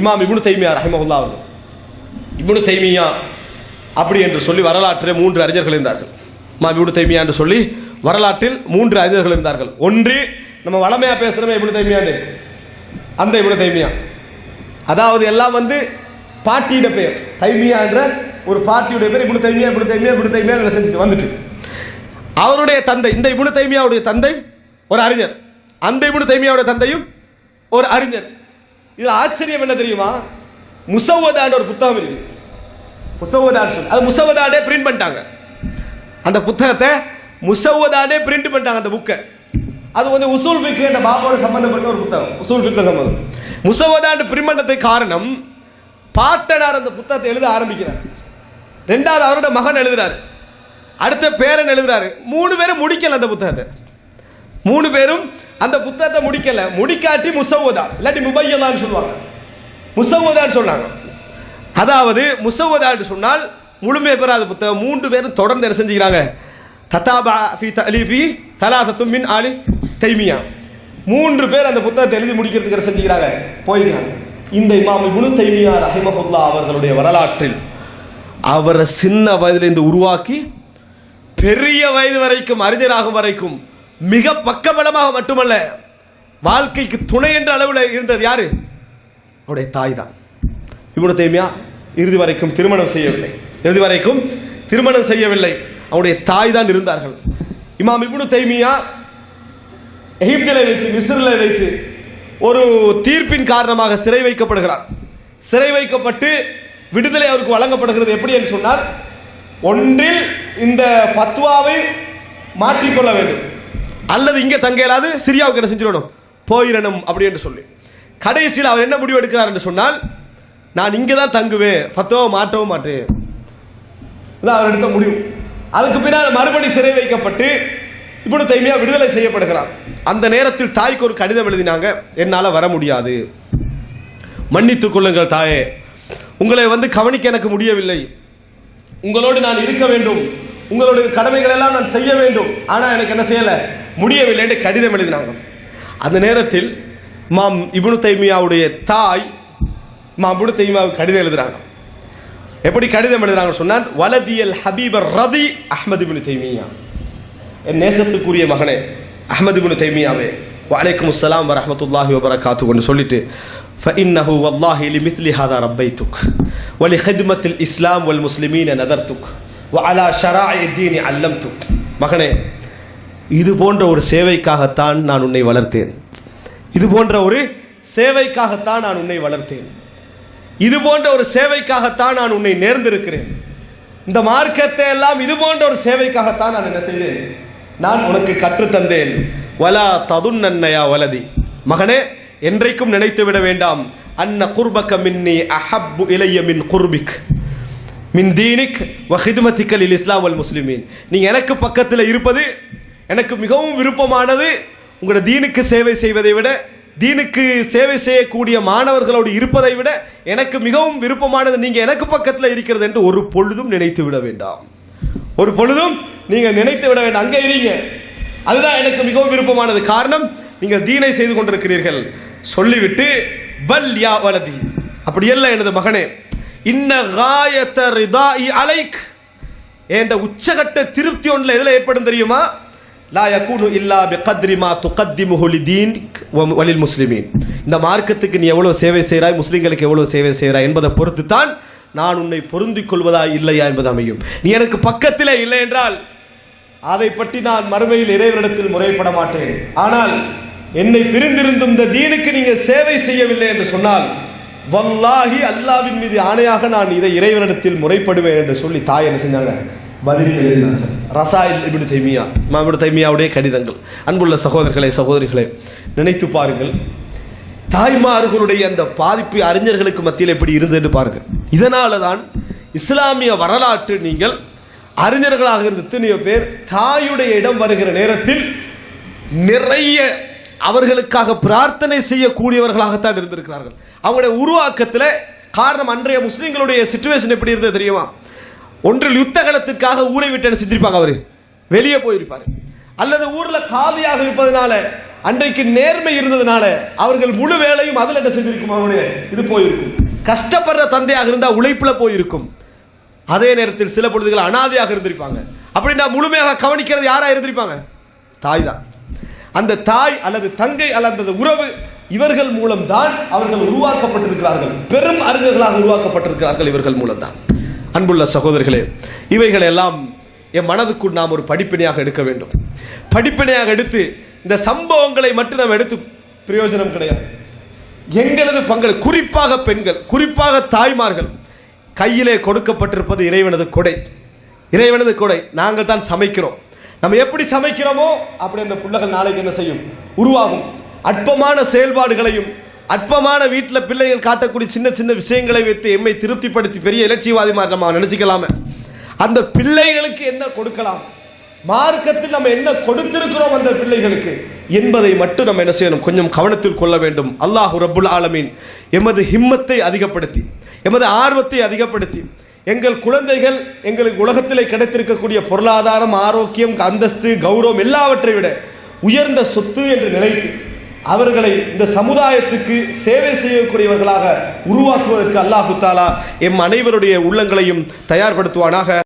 இமாம் இபுனு தைமியா ரஹிமஹுல்லா அவர்கள் இபுனு தைமியா அப்படி என்று சொல்லி வரலாற்றில் மூன்று அறிஞர்கள் இருந்தார்கள். இமாம் இபுனு தைமியா என்று சொல்லி வரலாற்றில் மூன்று அறிஞர்கள் இருந்தார்கள். ஒன்று நம்ம வளமையாக பேசுகிறோமே இபுனு தைமியான்னு அந்த இபுனு தைமியா. அதாவது எல்லாம் வந்து பாட்டியிட பேர். தைமியா என்ற ஒரு பாட்டியுடைய பேர் இபுனு தைமியா இபுனு தைமியா இபுனு தைமியா என்ன செஞ்சுட்டு வந்துட்டு. அவருடைய தந்தை இந்த இபுனு தைமியாவுடைய தந்தை ஒரு அறிஞர். அந்த இபுனு தைமியாவுடைய தந்தையும் ஒரு அறிஞர். இதுல ஆச்சரியம் என்ன தெரியுமா? முசவதான்னு ஒரு புத்தகம் இருக்கு முசவதான்னு சொல்லி. அது முசவதானே பிரிண்ட் பண்ணிட்டாங்க. அந்த புத்தகத்தை முசவதானே பிரிண்ட் பண்ணிட்டாங்க அந்த புக்கை அது கொஞ்சம் உசூல் ஃபிக்கு என்ற பாபாவோட சம்பந்தப்பட்ட ஒரு புத்தகம். உசூல் ஃபிக்கு சம்பந்தம். முசவதான்னு பிரிண்ட் பண்ணதுக்கு காரணம் பாட்டனார் அந்த புத்தகத்தை எழுத ஆரம்பிக்கிறார். ரெண்டாவது அவரோட மகன் எழுதுறாரு. அடுத்த பேரன் எழுதுறாரு. மூணு பேரும் முடிக்கல அந்த புத்தகத்தை. மூணு பேரும் அந்த புத்தகத்தை முடிக்கல. முடிக்காட்டி முசவுதா. இல்லாட்டி முபையதான்னு சொல்லுவாங்க. முசவுதான்னு சொன்னாங்க. அதாவது முசவுதான்னு சொன்னால் முழுமை பெறாத புத்தகம். மூன்று பேரும் தொடர்ந்து என்ன செஞ்சுக்கிறாங்க? தத்தாபா ஃபி தலீஃபி தலாசத்தும் மின் ஆலி தைமியா. மூன்று பேர் அந்த புத்தகத்தை எழுதி முடிக்கிறதுக்கு செஞ்சுக்கிறாங்க? போயிருக்காங்க. இந்த இமாம் இப்னு தைமியா ரஹிமஹுல்லா அவர்களுடைய வரலாற்றில் அவரை சின்ன வயதிலிருந்து உருவாக்கி பெரிய வயது வரைக்கும் அறிஞராகும் வரைக்கும் மிக பக்கபலமாக மட்டுமல்ல வாழ்க்கைக்கு துணை என்ற அளவில் இருந்தது யாரு? அவருடைய தாய் தான் இப்னு தைமியா இறுதி வரைக்கும் திருமணம் செய்யவில்லை. இறுதி வரைக்கும் திருமணம் செய்யவில்லை. அவருடைய தாய் தான் இருந்தார்கள். இமாம் இப்னு தைமியா எகிப்திலே வைத்து மிஸ்ரில் வைத்து ஒரு தீர்ப்பின் காரணமாக சிறை வைக்கப்படுகிறார். சிறை வைக்கப்பட்டு விடுதலை அவருக்கு வழங்கப்படுகிறது எப்படி என்று சொன்னால் ஒன்றில் இந்த ஃபத்வாவை மாற்றிக்கொள்ள வேண்டும். அல்லது இங்கே தங்க இயலாது சிரியாவுக்கு என்ன செஞ்சிடணும்? போயிடணும் அப்படி என்று சொல்லி. கடைசியில் அவர் என்ன முடிவு எடுக்கிறார் என்று சொன்னால் நான் இங்கே தான் தங்குவேன் ஃபத்வாவை மாற்றவும் மாட்டேன். இதான் அவர் எடுத்த முடிவு. அதுக்கு பின்னால் மறுபடி சிறை வைக்கப்பட்டு இப்படி தைமையாக விடுதலை செய்யப்படுகிறார். அந்த நேரத்தில் தாய்க்கு ஒரு கடிதம் எழுதினாங்க என்னால் வர முடியாது. மன்னித்துக் கொள்ளுங்கள் தாயே. உங்களை வந்து கவனிக்க எனக்கு முடியவில்லை. உங்களோடு நான் இருக்க வேண்டும். உங்களுடைய கடமைகள் எல்லாம் நான் செய்ய வேண்டும் ஆனால் எனக்கு என்ன செய்யல முடியவில்லை என்று கடிதம் எழுதினாங்க அந்த நேரத்தில் மாம் இப்னு தைமியாவுடைய தாய் மாம் இப்னு தைமியாவுக்கு கடிதம் எழுதுறாங்க எப்படி கடிதம் எழுதுறாங்க சொன்னால் வலதியல் ஹபீபர் ரதி அஹ்மது இப்னு தைமியா என் நேசத்துக்குரிய மகனே அஹ்மது இப்னு தைமியாவே வலைக்கும் அஸ்ஸலாம் வரஹ்மத்துல்லாஹி வபரகாத்து கொண்டு சொல்லிட்டு فإنه والله لمثل هذا ربيتك ولخدمة الإسلام والمسلمين نذرتك அலா ஷரா தீனி அல்லம் மகனே இது போன்ற ஒரு சேவைக்காகத்தான் நான் உன்னை வளர்த்தேன். இது போன்ற ஒரு சேவைக்காகத்தான் நான் உன்னை வளர்த்தேன். இது போன்ற ஒரு சேவைக்காகத்தான் நான் உன்னை நேர்ந்திருக்கிறேன். இந்த மார்க்கத்தை எல்லாம் இது போன்ற ஒரு சேவைக்காகத்தான் நான் என்ன செய்தேன்? நான் உனக்கு கற்றுத்தந்தேன். வலா ததுன்னன்னையா வலதி. மகனே என்றைக்கும் நினைத்து விட வேண்டாம். அன்ன குர்பக்க மின்னி அஹப் இளைய மின் குர்பிக். மின் தீனிக் வஹிதுமத்திக்கல் இல் இஸ்லாம் அல் முஸ்லிமீன். நீங்கள் எனக்கு பக்கத்தில் இருப்பது எனக்கு மிகவும் விருப்பமானது உங்களோட தீனுக்கு சேவை செய்வதை விட தீனுக்கு சேவை செய்யக்கூடிய மாணவர்களோடு இருப்பதை விட எனக்கு மிகவும் விருப்பமானது நீங்கள் எனக்கு பக்கத்தில் இருக்கிறது என்று ஒரு பொழுதும் நினைத்து விட வேண்டாம். ஒரு பொழுதும் நீங்கள் நினைத்து விட வேண்டாம். அங்கே இருங்க. அதுதான் எனக்கு மிகவும் விருப்பமானது. காரணம் நீங்கள் தீனை செய்து கொண்டிருக்கிறீர்கள். சொல்லிவிட்டு பல் யா வலதி. அப்படி எனது மகனே. அலைக் என்ற உச்சகட்ட திருப்தி ஒன்றில் எதில் ஏற்படும் தெரியுமா? லா யகூனு இல்லா பி துகத்திமுஹு வலில் முஸ்லிமீன். இந்த மார்க்கத்துக்கு நீ எவ்வளவு சேவை செய்கிறாய்? முஸ்லீம்களுக்கு எவ்வளவு சேவை செய்கிறாய் என்பதை பொறுத்து தான் நான் உன்னை பொருந்திக் கொள்வதா இல்லையா என்பது அமையும். நீ எனக்கு பக்கத்திலே இல்லை என்றால் அதை பற்றி நான் மறுமையில் இறைவனிடத்தில் முறைப்பட மாட்டேன். ஆனால் என்னை பிரிந்திருந்தும் இந்த தீனுக்கு நீங்கள் சேவை செய்யவில்லை என்று சொன்னால் வல்லாஹி அல்லாவின் மீது ஆணையாக நான் இதை இறைவனிடத்தில் முறைப்படுவேன் என்று சொல்லி தாய் என்ன செஞ்சாங்க? பதில் எழுதினார்கள் ரசாயில் இப்னு தைமியா இமாம் தைமியாவுடைய கடிதங்கள். அன்புள்ள சகோதரர்களே சகோதரிகளே நினைத்து பாருங்கள். தாய்மார்களுடைய அந்த பாதிப்பு அறிஞர்களுக்கு மத்தியில் எப்படி இருந்தது என்று இதனால தான் இஸ்லாமிய வரலாற்று நீங்கள் அறிஞர்களாக இருந்த எத்தனையோ பேர் தாயுடைய இடம் வருகிற நேரத்தில் நிறைய அவர்களுக்காக பிரார்த்தனை செய்யக்கூடியவர்களாகத்தான் இருந்திருக்கிறார்கள். அவங்களுடைய உருவாக்கத்தில் காரணம் அன்றைய முஸ்லீம்களுடைய சுச்சுவேஷன் எப்படி இருந்தது தெரியுமா? ஒன்றில் யுத்தகலத்திற்காக ஊரை விட்டு என்ன அவர்? வெளியே போயிருப்பார். அல்லது ஊரில் காதியாக இருப்பதனால அன்றைக்கு நேர்மை இருந்ததுனால அவர்கள் முழு வேலையும் அதில் என்ன செஞ்சிருக்கும் அவனுடைய இது போயிருக்கும். கஷ்டப்படுற தந்தையாக இருந்தால் உழைப்பில் போயிருக்கும். அதே நேரத்தில் சில பொழுதுகள் அனாதையாக இருந்திருப்பாங்க. அப்படின்னா முழுமையாக கவனிக்கிறது யாராக இருந்திருப்பாங்க? தாய் தான். அந்த தாய் அல்லது தங்கை அல்லது உறவு இவர்கள் மூலம்தான் அவர்கள் உருவாக்கப்பட்டிருக்கிறார்கள். பெரும் அறிஞர்களாக உருவாக்கப்பட்டிருக்கிறார்கள் இவர்கள் மூலம்தான். அன்புள்ள சகோதரர்களே இவைகள் எல்லாம் என் மனதுக்குள் நாம் ஒரு படிப்பினையாக எடுக்க வேண்டும். படிப்பினையாக எடுத்து இந்த சம்பவங்களை மட்டும் நாம் எடுத்து பிரயோஜனம் கிடையாது. எங்களது பங்கு குறிப்பாக பெண்கள் குறிப்பாக தாய்மார்கள் கையிலே கொடுக்கப்பட்டிருப்பது இறைவனது கொடை. இறைவனது கொடை. நாங்கள் தான் சமைக்கிறோம். நம்ம எப்படி சமைக்கிறோமோ அப்படி அந்த பிள்ளைகள் நாளைக்கு என்ன செய்யும்? உருவாகும். அற்பமான செயல்பாடுகளையும் அற்பமான வீட்டில் பிள்ளைகள் காட்டக்கூடிய சின்ன சின்ன விஷயங்களை வைத்து எம்மை திருப்திப்படுத்தி பெரிய இலட்சியவாதி மாதிரி நம்ம நினச்சிக்கலாமே. அந்த பிள்ளைகளுக்கு என்ன கொடுக்கலாம்? மார்க்கத்தில் நம்ம என்ன கொடுத்திருக்கிறோம் அந்த பிள்ளைகளுக்கு? என்பதை மட்டும் நம்ம என்ன செய்யணும்? கொஞ்சம் கவனத்தில் கொள்ள வேண்டும். அல்லாஹ் ரபுல் ஆலமீன் எமது ஹிம்மத்தை அதிகப்படுத்தி எமது ஆர்வத்தை அதிகப்படுத்தி எங்கள் குழந்தைகள் எங்களுக்கு உலகத்தில் கிடைத்திருக்கக்கூடிய பொருளாதாரம் ஆரோக்கியம் அந்தஸ்து கௌரவம் எல்லாவற்றை விட உயர்ந்த சொத்து என்று நினைத்து அவர்களை இந்த சமுதாயத்துக்கு சேவை செய்யக்கூடியவர்களாக உருவாக்குவதற்கு அல்லாஹு தாலா எம் அனைவருடைய உள்ளங்களையும் தயார்படுத்துவானாக.